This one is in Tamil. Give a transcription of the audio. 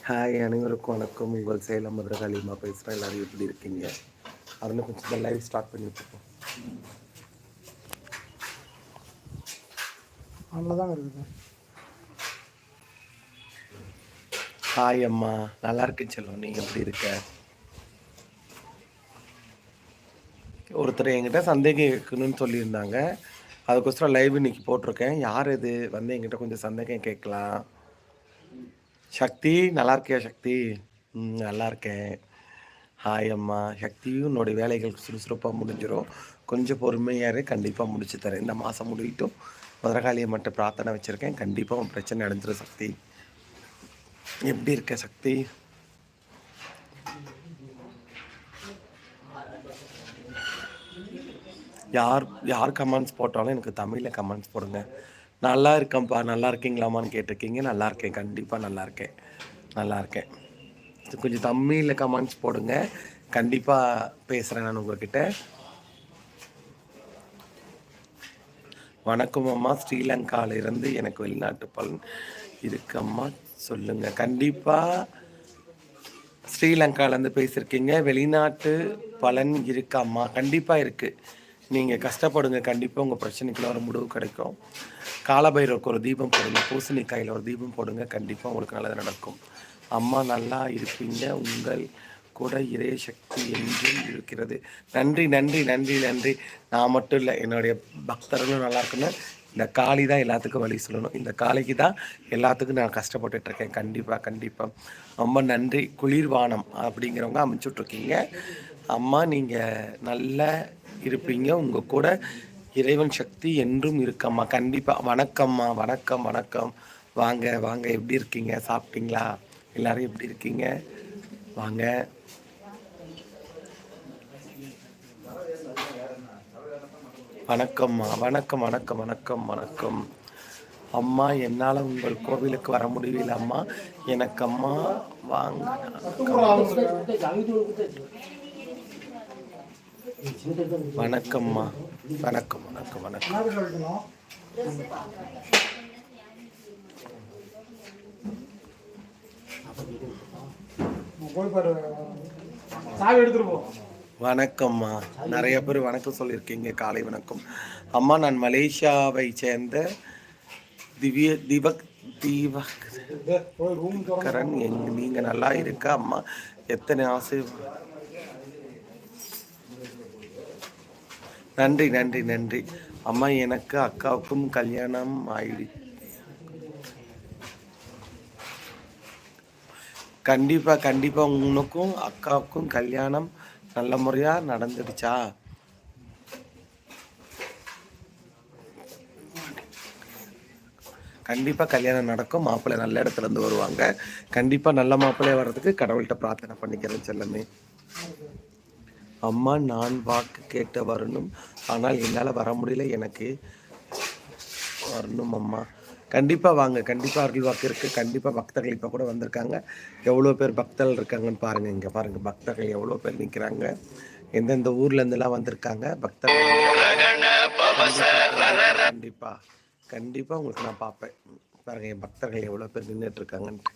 ஹாய் அனைவருக்கும் வணக்கம். உங்கள் சேலம் மதுரகாலிமா பேசுகிறேன் எல்லோரும் எப்படி இருக்கீங்க? அதில் கொஞ்சம் இந்த லைவ் ஸ்டார்ட் பண்ணிட்டுருக்கோம் அவ்வளோதான் இருக்குது ஹாய் அம்மா. நல்லா இருக்கேன் செல்வம் நீ எப்படி இருக்க? ஒருத்தர் என்கிட்ட சந்தேகம் கேட்கணும்னு சொல்லியிருந்தாங்க. அதுக்கோசரம் லைவ் இன்னைக்கு போட்டிருக்கேன். யார் இது? வந்து என்கிட்ட கொஞ்சம் சந்தேகம் கேட்கலாம். சக்தி நல்லா இருக்கியா சக்தி? ம் நல்லா இருக்கேன். ஹாய் அம்மா. சக்தியும் உன்னோட வேலைகள் சுறுசுறுப்பாக முடிஞ்சிடும் கொஞ்சம் பொறுமையாரு கண்டிப்பாக முடிச்சு தரேன். இந்த மாதம் முடிவிட்டும் மதுரகாளியை மட்டும் பிரார்த்தனை வச்சுருக்கேன். கண்டிப்பாக உன் பிரச்சனை அடைஞ்சிடும் சக்தி. எப்படி இருக்க சக்தி? யார் யார் கமெண்ட்ஸ் போட்டாலும் எனக்கு தமிழில் கமெண்ட்ஸ் போடுங்க. நல்லா இருக்கேன்ப்பா நல்லா இருக்கீங்களாமான்னு கேட்டிருக்கீங்க. நல்லா இருக்கேன் கண்டிப்பாக நல்லா இருக்கேன். நல்லா இருக்கேன். கொஞ்சம் தமிழில் கமெண்ட்ஸ் போடுங்க. கண்டிப்பாக பேசுகிறேன் நான் உங்ககிட்ட. வணக்கம் அம்மா. ஸ்ரீலங்காவிலிருந்து எனக்கு வெளிநாட்டு பலன் இருக்கம்மா சொல்லுங்க. கண்டிப்பாக ஸ்ரீலங்காலேருந்து பேசியிருக்கீங்க வெளிநாட்டு பலன் இருக்காம்மா கண்டிப்பாக இருக்குது நீங்கள் கஷ்டப்படுங்க கண்டிப்பாக உங்கள் பிரச்சனைக்குள்ள ஒரு முடிவு கிடைக்கும். காலபைரவுக்கு ஒரு தீபம் போடுங்க. பூசணிக்காயில் ஒரு தீபம் போடுங்க. கண்டிப்பாக உங்களுக்கு நல்லது நடக்கும். அம்மா நல்லா இருப்பீங்க. உங்கள் கூட இறைய சக்தி என்றும் இருக்கிறது. நன்றி நன்றி நன்றி நன்றி. நான் மட்டும் இல்லை என்னுடைய பக்தர்களும் நல்லா இருக்கணும். இந்த காளி தான் எல்லாத்துக்கும் வழி சொல்லணும். இந்த காளிக்கு தான் எல்லாத்துக்கும் நான் கஷ்டப்பட்டுட்ருக்கேன். கண்டிப்பாக கண்டிப்பாக ரொம்ப நன்றி. குளிர்வானம் அப்படிங்கிறவங்க அமைச்சுட்ருக்கீங்க. அம்மா நீங்கள் நல்லா இருப்பீங்க. உங்கள் கூட இறைவன் சக்தி என்றும் இருக்கம்மா. கண்டிப்பாக வணக்கம்மா. வணக்கம் வணக்கம். வாங்க வாங்க. எப்படி இருக்கீங்க? சாப்பிட்டீங்களா? எல்லாரும் எப்படி இருக்கீங்க? வாங்க. வணக்கம்மா வணக்கம் வணக்கம் வணக்கம் வணக்கம். அம்மா என்னால் உங்கள் கோவிலுக்கு வர முடியல அம்மா. எனக்கு அம்மா வாங்க. வணக்கம்மா. வணக்கம் வணக்கம் வணக்கம். போய் பாரு. சாவி எடுத்துட்டு போ. வணக்கம்மா. நிறைய பேர் வணக்கம் சொல்லியிருக்கீங்க காலை வணக்கம். அம்மா நான் மலேசியாவை சேர்ந்த திவ்ய தீபக் தீபக் கரண் நீங்க நல்லா இருக்கா அம்மா? எத்தனை ஆசை? நன்றி நன்றி நன்றி. அம்மா எனக்கு அக்காவுக்கும் கல்யாணம் ஆயிடுச்சு கண்டிப்பா கண்டிப்பா உனக்கும் அக்காவுக்கும் கல்யாணம் நல்ல முறையாக நடந்துடுச்சா? கண்டிப்பாக கல்யாணம் நடக்கும். மாப்பிள்ளை நல்ல இடத்துல இருந்து வருவாங்க. கண்டிப்பாக நல்ல மாப்பிள்ளையா வர்றதுக்கு கடவுள்கிட்ட பிரார்த்தனை பண்ணிக்கிறேன் செல்லமே. அம்மா நான் வாக்கு கேட்ட வரணும். ஆனால் என்னால் வர முடியல. எனக்கு வரணும் அம்மா. கண்டிப்பாக வாங்க. கண்டிப்பாக அருள் வாக்கு இருக்குது கண்டிப்பாக பக்தர்கள் இப்போ கூட வந்திருக்காங்க. எவ்வளோ பேர் பக்தர்கள் இருக்காங்கன்னு பாருங்கள் இங்கே பாருங்கள் பக்தர்கள் எவ்வளோ பேர் நிற்கிறாங்க எந்தெந்த ஊர்லேருந்துலாம் வந்திருக்காங்க. பக்தர்கள் கண்டிப்பாக கண்டிப்பாக உங்களுக்கு நான் பார்ப்பேன். பாருங்கள் என் பக்தர்கள் எவ்வளோ பேர் நின்றுட்டு இருக்காங்கன்ட்டு.